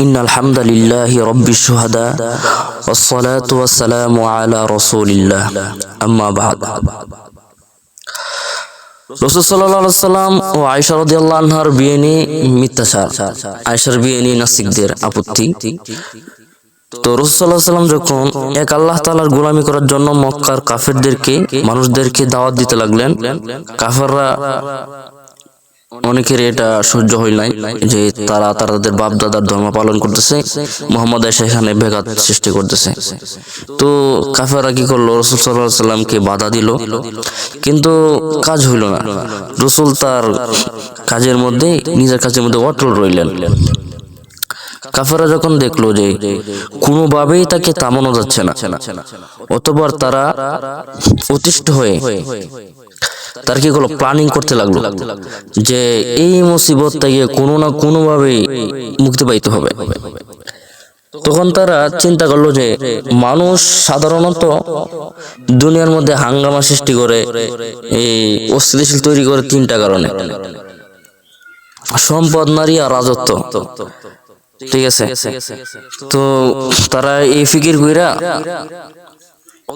إن الحمد لله رب الشهداء والصلاة والسلام على رسول الله أما بعد রসুল সাল্লাহ সাল্লাম ও আয়সা রদিয়াল্লাহ আনহার বিয়ে নিয়ে মিথ্যাচার আয়সার বিয়ে নিয়ে নাস্তিকদের আপত্তি তো রসুল্লাহ সাল্লাম যখন এক আল্লাহ তালার গোলামি করার জন্য মক্কার কাফেরদেরকে মানুষদেরকে দাওয়াত দিতে লাগলেন কাফেররা অনেকের এটা সহ্য হইল নাই যে তারা তাদের বাপ দাদার ধর্ম পালন করতেছে, মোহাম্মদ এসে এখানে বেঘাত সৃষ্টি করতেছে। তো কাফেরা কি করল? রসুল সাল্লাহ সাল্লামকে বাধা দিল, কিন্তু কাজ হইল না। রসুল তার কাজের মধ্যে, নিজের কাজের মধ্যে অটল রইলেন। কাফেরা যখন দেখল যে কোনোভাবেই তাকে থামানো যাচ্ছে না, অতবার তারা অতিষ্ঠ হয়ে তার কি হলো প্ল্যানিং করতে লাগল যে এই মুসিবত থেকে কোনো না কোনো ভাবে মুক্তি পাইতে হবে। তখন তারা চিন্তা করল যে মানুষ সাধারণত দুনিয়ার মধ্যে হাঙ্গামা সৃষ্টি করে, এই অস্থিতিশীল তৈরি করে তিনটা কারণে। সম্পদ, নারী আর রাজত্ব। ঠিক আছে? তো তারা এই ফিকির কইরা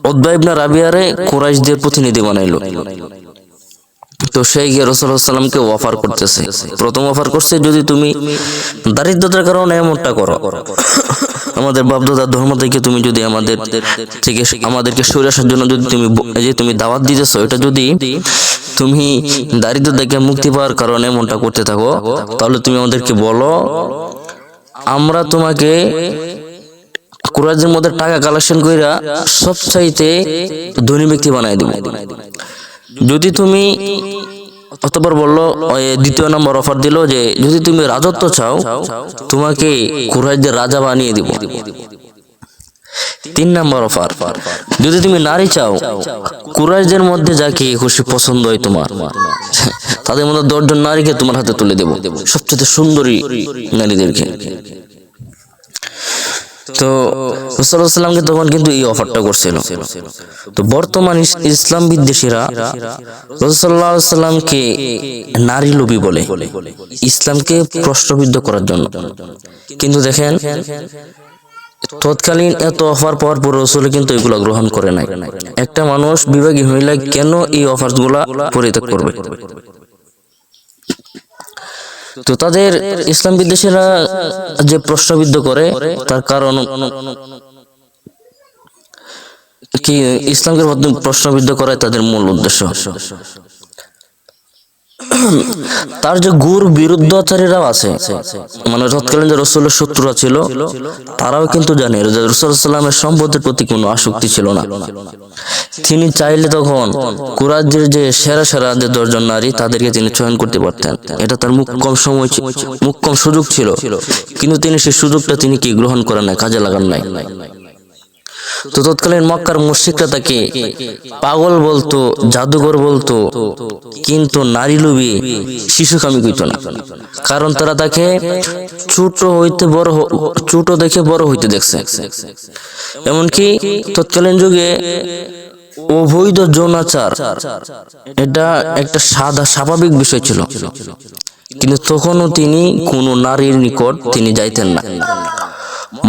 অদ্বাইবনা রাবিয়ারে কোরাইশদের প্রতিনিধি বানাইলো। তো সেই গিয়ে রসুল্লাহামকে অফার করতেছে। প্রথম অফার করছে যদি তুমি দারিদ্রতার কারণে এমনটা করো। আমাদের বাপদাদার ধর্ম থেকে তুমি যদি আমাদের থেকে আমাদেরকে সরে আসার জন্য যদি তুমি যে তুমি দাওয়াত দিতেছো, এটা যদি তুমি দারিদ্র থেকে মুক্তি পাওয়ার কারণে এমনটা করতে থাকো, তাহলে তুমি আমাদেরকে বলো, আমরা তোমাকে কুরাজের মধ্যে টাকা কালেকশন কইরা সবচাইতে ধনী ব্যক্তি বানাই দিব। যদি তুমি অতবার বলল দ্বিতীয় নম্বর অফার দিল যে, যদি তুমি রাজত্ব চাও, তোমাকে কুরাইশদের রাজা বানিয়ে দিব। তিন নম্বর অফার, যদি তুমি নারী চাও, কুরাইশদের মধ্যে যাকে খুশি পছন্দ হয় তোমার, তাদের মধ্যে দশজন নারীকে তোমার হাতে তুলে দেব। সবচেয়ে সুন্দরী নারীদেরকে। তো রসুল্লাহামকে তখন কিন্তু এই অফারটা করছিল। তো বর্তমান ইসলাম বিদ্বেষীরা রসুল্লাহ সাল্লামকে নারী লোভী বলে, ইসলামকে প্রশ্নবিদ্ধ করার জন্য। কিন্তু দেখেন, তৎকালীন এত অফার পাওয়ার পর রসুল কিন্তু এগুলো গ্রহণ করে নাই। একটা মানুষ বিভাগী হইলে কেন এই অফারগুলা পরিত্যাগ করবে? তো তাদের ইসলাম বিদ্বেষীরা যে প্রশ্নবিদ্ধ করে, তার কারণ কি ইসলামকে প্রশ্নবিদ্ধ করায় তাদের মূল উদ্দেশ্য? তার যে গুর বিরুদ্ধাচারীরাও আছে। মানে তৎকালীন যে রসুলের শত্রুরা ছিল, তারাও কিন্তু জানে যে রসুল সাল্লামের সম্পদের প্রতি কোনো আসক্তি ছিল না। তিনি চাইলে তখন কুরাজ্যের যে সেরা সেরা যে দশজন নারী, তাদেরকে তিনি চয়ন করতে পারতেন। এটা তার মুখ্যম সময় ছি- মুখ্যম সুযোগ ছিল। কিন্তু তিনি সেই সুযোগটা তিনি কি গ্রহণ করেন নাই, কাজে লাগান নাই? তো তৎকালীন মক্কার মুশিকরা তাকে, পাগল বলতো, জাদুঘর বলতো, কিন্তু নারী লোভী শিশুকামী কইতো না। কারণ তারা তাকে ছোট হইতে বড় ছোট দেখে বড় হইতে দেখছে। এমনকি তৎকালীন যুগে অবৈধ যৌনাচার, এটা একটা সাদা স্বাভাবিক বিষয় ছিল। কিন্তু তখনও তিনি কোনো নারীর নিকট তিনি যাইতেন না।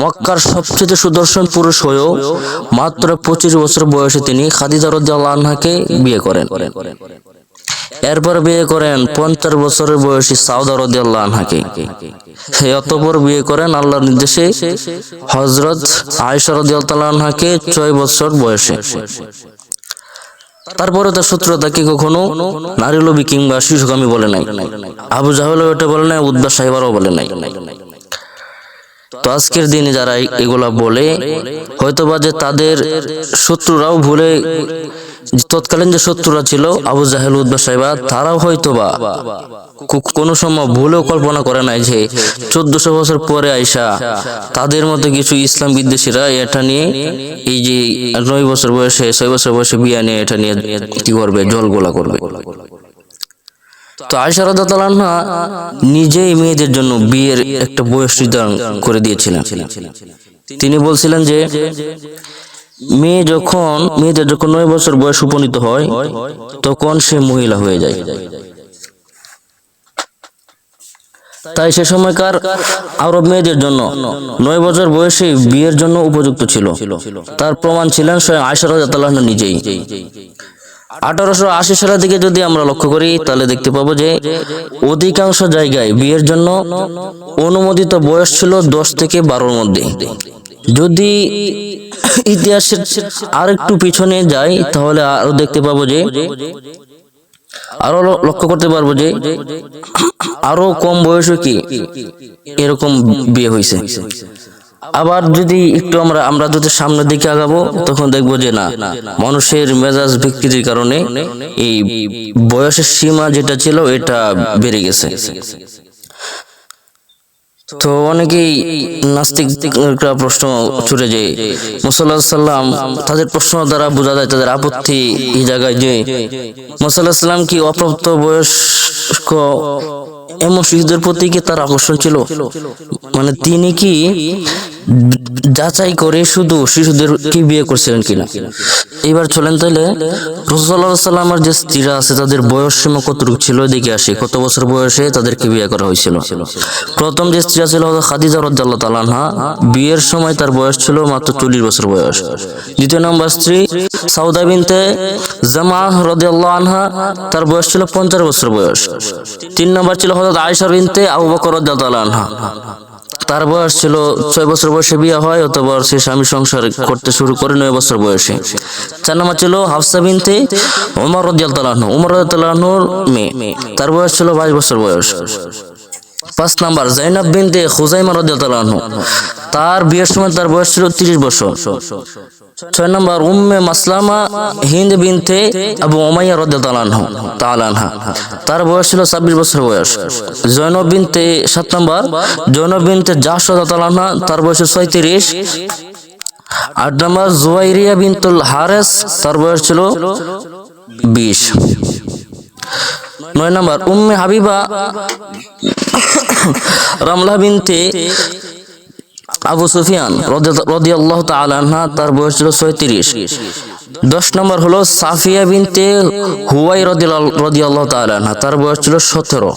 মক্কার সবচেয়ে সুদর্শন পুরুষ হয়েও মাত্র পঁচিশ বছর বয়সে তিনি খাদিজা রাদিয়াল্লাহু আনহাকে বিয়ে করেন। এরপর বিয়ে করেন পঞ্চাশ বছরের বয়সী সাউদা রাদিয়াল্লাহু আনহাকে। অতপর বিয়ে করেন আল্লাহর নির্দেশে হজরত আয়েশা রাদিয়াল্লাহু আনহাকে ছয় বছর বয়সে। তারপরে তার শত্রু তাকে কখনো নারী লোভী কিংবা শিশুকামী বলে নাই। আবু জাহেল এটা বলে নাই, উদ্বা সাহেবারও বলে নাই। তো আজকের দিনে যারা এগুলা বলে, হয়তোবা যে তাদের শত্রুরাও ভুলে তৎকালীন যে শত্রুরা ছিল, আবু জাহেল উদ্বা সাহেবা তারাও হয়তোবা কোনো সময় ভুলেও কল্পনা করে নাই যে চোদ্দশো বছর পরে আইসা তাদের মধ্যে কিছু ইসলাম বিদ্বেষীরা এটা নিয়ে এই যে নয় বছর বয়সে, ছয় বছর বয়সে বিয়া নিয়ে এটা নিয়ে কি করবে জল গোলা করবে। তো আয়সা রাদিয়াল্লাহু আনহা নিজেই মেয়েদের জন্য বিয়ের একটা বয়স নির্ধারণ করে দিয়েছিলেন। তিনি বলছিলেন যে, মেয়ে যখন, মেয়েদের যখন নয় বছর বয়স উপনীত হয়, তখন সে মহিলা হয়ে যায়। তাই সে সময়কার আরব মেয়েদের জন্য নয় বছর বয়সে বিয়ের জন্য উপযুক্ত ছিল। তার প্রমাণ ছিলেন স্বয়ং আয়সা রাদিয়াল্লাহু আনহা নিজেই। আঠারোশো আশি সালের দিকে যদি আমরা লক্ষ্য করি, তাহলে দেখতে পাবো যে অধিকাংশ জায়গায় বিয়ের জন্য অনুমোদিত বয়স ছিল দশ থেকে বারোর মধ্যে। যদি ইতিহাসের আর একটু পিছনে যাই, তাহলে আরও দেখতে পাবো যে, আরও লক্ষ্য করতে পারব যে, আরও কম বয়সে কি এরকম বিয়ে হয়েছে। আবার যদি একটু আমরা আমরা যদি সামনের দিকে আগাবো, তখন দেখব যে না, মানুষের মেজাজ বিকৃতির কারণে এই বয়সের সীমা যেটা ছিল, এটা বেড়ে গেছে। তো অনেকেই নাস্তিকরা প্রশ্ন ছুটে যে মুসাল্লাহ সাল্লাম তাদের প্রশ্ন দ্বারা বোঝা যায় তাদের আপত্তি এই জায়গায় যে মুসাল্লাহ সাল্লাম কি অপ্রাপ্ত বয়স্ক এমন শিশুদের প্রতি কি তার আকর্ষণ ছিল? মানে তিনি কি যাচাই করে শুধু শিশুদের কি বিয়ে করছিলেন কিনা? এবার চলেন তাহলে রসুল্লাহ সাল্লামের যে স্ত্রীরা আছে, তাদের বয়স সীমা কতটুকু ছিল দেখে আসি। কত বছর বয়সে তাদেরকে বিয়ে করা হয়েছিল? প্রথম যে স্ত্রী ছিল খাদিজা রাদিয়াল্লাহু তাআলা আনহা, বিয়ের সময় তার বয়স ছিল মাত্র চল্লিশ বছর বয়স। দ্বিতীয় নম্বর স্ত্রী সাউদা বিনতে জামা রাদিয়াল্লাহু আনহা, তার বয়স ছিল পঞ্চাশ বছর বয়স। তিন নম্বর ছিল হযরত আয়েশা বিনতে আবু বকর রাদিয়াল্লাহু আনহা। তার বয়স ছিল ছয় বছর বয়সে বিয়ে হয় অতবার সে স্বামী সংসার করতে শুরু করে নয় বছর বয়সে। চার নম্বর ছিল হাফসা বিনতে উমর রদিয়াল তালাহন উমর রদিয়ালহুর মেয়ে। তার বয়স ছিল বাইশ বছর বয়স। পাঁচ নাম্বার, জাইনাব বিনতে হুজাইমা রদিয়ালহু তার বিয়ের সময় তার বয়স ছিল তিরিশ বছর। ছয় নম্বর, উম্মে মাসলামা হিন্দ বিনতে আবু ওমাইয়া রদিয়ালহু তাআলাহা তার বয়স ছিল ছাব্বিশ বছর বয়স। জৈনব বিনতে সাত নম্বর, জৈনব বিনতে জাস রদিয়ালহা তার বয়স ছয়ত্রিশ। আট নম্বর, জুয়াইরিয়া বিনতুল হারেস, তার বয়স ছিল বিশ। নয় নম্বর, উম্মে হাবিবা রামলা বিনতে আবু সুফিয়ান রদিয়াল্লাহ তাআলা তার বয়স ছিল ছয়ত্রিশ। দশ নম্বর হলো সাফিয়া বিনতে হুয়াই রদিয়াল্লাহ তাআলা তার বয়স ছিল সতেরো।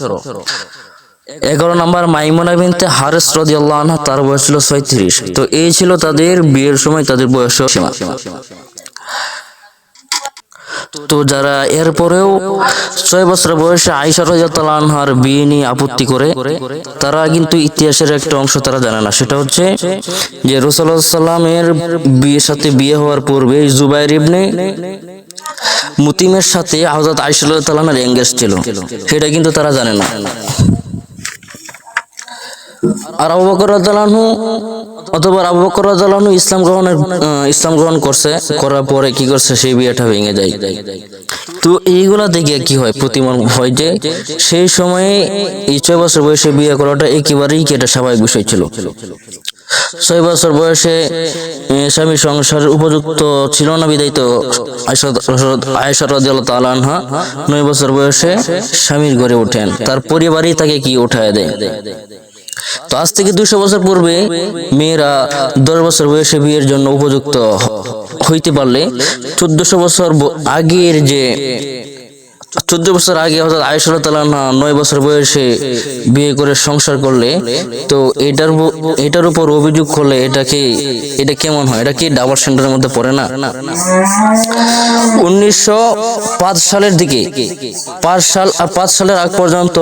এগারো নম্বর মাইমুনা বিনতে হারেস রদিয়াল্লাহ আনহা, তার বয়স ছিল ছয়ত্রিশ। তো এই ছিল তাদের বিয়ের সময়, তাদের বয়স সীমা। তো যারা এরপরেও ছয় বছর বয়সে আইসা রাদিয়াল্লাহু আনহার বিয়ে নিয়ে আপত্তি করে, তারা কিন্তু ইতিহাসের একটা অংশ তারা জানে না। সেটা হচ্ছে যে রাসূলুল্লাহ সাল্লামের বিয়ের সাথে বিয়ে হওয়ার পূর্বে জুবাইর ইবনে মুতিমের সাথে আয়েশা রাদিয়াল্লাহু আনহার এঙ্গেজ ছিল। সেটা কিন্তু তারা জানে না। আর আবু বকর রাদিয়াল্লাহু অথবা আবু বকর রাদিয়াল্লাহু ইসলাম গ্রহণের ইসলাম গ্রহণ করছে, করার পরে কি করছে, সেই বিয়েটা ভেঙে যায় তো এইগুলা দেখে কি হয় প্রতিমন হয় যে সেই সময়ে এই ছয় বছর বয়সে বিয়ে করাটা একেবারেই কি এটা স্বাভাবিক বিষয় ছিল। ছয় বছর বয়সে স্বামী সংসারের উপযুক্ত ছিল না বিদায় তো আয়েশা রাদিয়াল্লাহু তাআলা নয় বছর বয়সে স্বামীর ঘরে ওঠেন। তার পরিবারই তাকে কি উঠায় দেয়? তো আজ থেকে দুশো বছর পূর্বে মেয়েরা দশ বছর বয়সে বিয়ের জন্য উপযুক্ত হইতে পারলে চোদ্দশো বছর আগের যে চোদ্দ বছর আগে অর্থাৎ আয়সর নয় বছর বয়সে বিয়ে করে সংসার করলে, তো এটার এটার উপর অভিযোগ করলে এটাকে এটা কেমন হয়? এটা কি ডাবল সেন্টারের মধ্যে পড়ে না? উনিশশো পাঁচ সালের দিকে, পাঁচ সাল, আর পাঁচ সালের আগ পর্যন্ত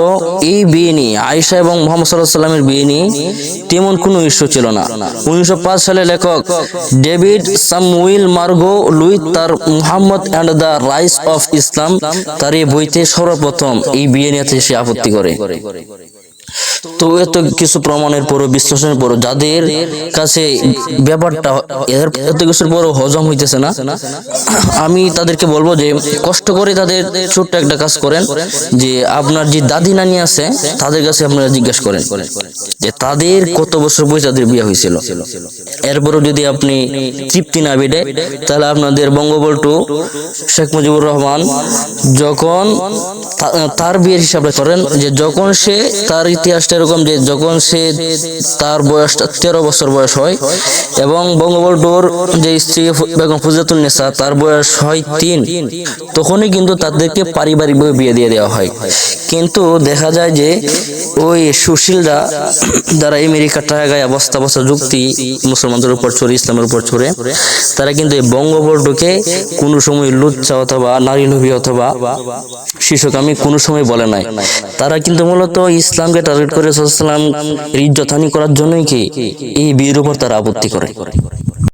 এই বিয়ে নিয়ে, আয়েশা এবং মোহাম্মদ সাল্লাহ সাল্লামের বিয়ে নিয়ে তেমন কোনো ইস্যু ছিল না। উনিশশো পাঁচ সালে লেখক ডেভিড সামউইল মার্গো লুই তার Mohammed and the rise of Islam তার বইতে সর্বপ্রথম এই বিয়ে নিয়ে সে আপত্তি করে। তো এত কিছু প্রমাণের পরও, বিশ্লেষণের পরও, যাদের কাছে ব্যাপারটা এত কিছুর পরও হজম হইতেছে না, আমি তাদেরকে বলব যে কষ্ট করে তাদের ছোট্ট একটা কাজ করেন, যে আপনার যে দাদি নানি আছে, তাদের কাছে আপনারা জিজ্ঞেস করেন যে তাদের কত বছর বয়স তাদের বিয়ে হয়েছিল। এরপরও যদি আপনি তৃপ্তি না বেডে তাহলে আপনাদের বঙ্গবল্টু শেখ মুজিবুর রহমান যখন তার বিয়ের হিসাবে করেন, যে যখন সে তার ইতিহাসটা এরকম যে যখন সে তার বয়সটা তেরো বছর বয়স হয় এবং বঙ্গবন্ধুর যে স্ত্রী বেগম ফুজাতুল নেসা, তার বয়স হয় তিন, তখনই কিন্তু তাদেরকে পারিবারিকভাবে বিয়ে দিয়ে দেওয়া হয়। কিন্তু দেখা যায় যে ওই সুশীলরা যারা আমেরিকার টাকা গায়ে বস্তা বস্তা যুক্তি, মুসলমানদের উপর ছড়ে, ইসলামের উপর ছড়ে, তারা কিন্তু এই বঙ্গবন্ধুকে কোনো সময় লুচ্চা অথবা নারী লোভী অথবা শিশুকামী কোনো সময় বলে নাই। তারা কিন্তু মূলত ইসলামকে টার্গেট করে সাল্লাম ইজ্জতহানি করার জন্যই কি এই বিয়ের উপর তারা আপত্তি করে।